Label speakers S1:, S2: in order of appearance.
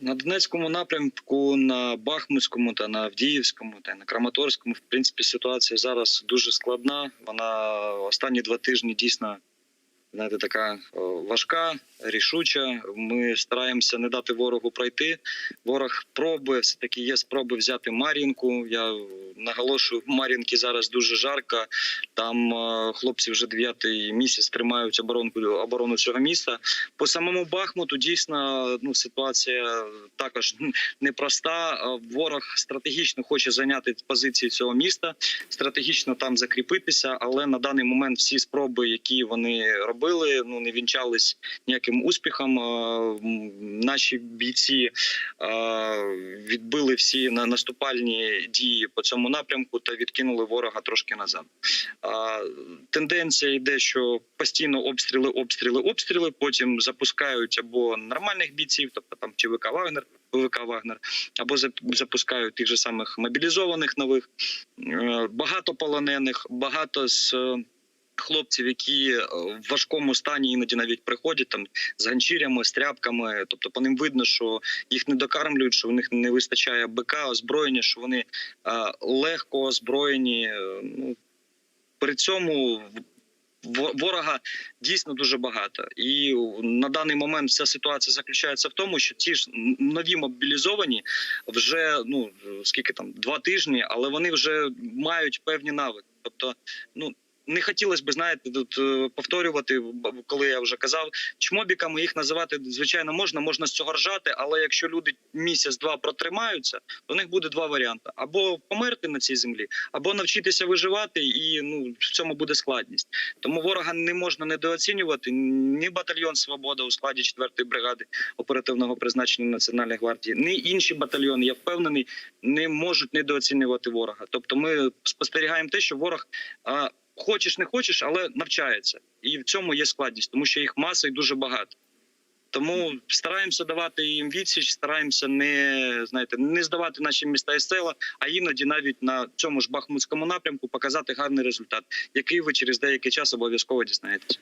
S1: На Донецькому напрямку, на Бахмутському та на Авдіївському та на Краматорському, в принципі, ситуація зараз дуже складна. Вона останні два тижні дійсно знаєте, така важка, рішуча. Ми стараємося не дати ворогу пройти. Ворог пробує, все таки є спроби взяти Мар'їнку. Я наголошую, в Мар'їнки зараз дуже жарко. Там е, хлопці вже дев'ятий місяць тримають оборонку оборону цього міста. По самому Бахмуту дійсно ну ситуація також непроста. Е, Ворог стратегічно хоче зайняти позиції цього міста, стратегічно там закріпитися, але на даний момент всі спроби, які вони робили, ну не вінчались ніяким успіхом. Наші бійці відбили всі на наступальні дії по цьому напрямку та відкинули ворога трошки назад. Тенденція йде, що постійно обстріли, обстріли, обстріли. Потім запускають або нормальних бійців, тобто там ЧВК Вагнер, ВВК Вагнер, або запускають тих же самих мобілізованих нових. Е, Багато полонених, багато з. Хлопців, які е, в важкому стані іноді навіть приходять там з ганчірями, з тряпками. Тобто по ним видно, що їх не докармлюють, що в них не вистачає БК, озброєння, що вони е, легко озброєні. Е, Ну при цьому ворога дійсно дуже багато, і на даний момент вся ситуація заключається в тому, що ті ж нові мобілізовані вже ну скільки там два тижні, але вони вже мають певні навики. Тобто, ну не хотілося б, знаєте, тут е, повторювати, коли я вже казав, чмобіками їх називати звичайно можна, можна з цього ржати, але якщо люди місяць-два протримаються, то у них буде два варіанти: або померти на цій землі, або навчитися виживати, і ну в цьому буде складність. Тому ворога не можна недооцінювати. Ні батальйон Свобода у складі 4-ї бригади оперативного призначення Національної гвардії, ні інші батальйони, я впевнений, не можуть недооцінювати ворога. Тобто, ми спостерігаємо те, що ворог. Хочеш, не хочеш, але навчається, і в цьому є складність, тому що їх маса і дуже багато. Тому стараємося давати їм відсіч, стараємося не знаєте, не здавати наші міста і села, а іноді навіть на цьому ж бахмутському напрямку показати гарний результат, який ви через деякий час обов'язково дізнаєтесь.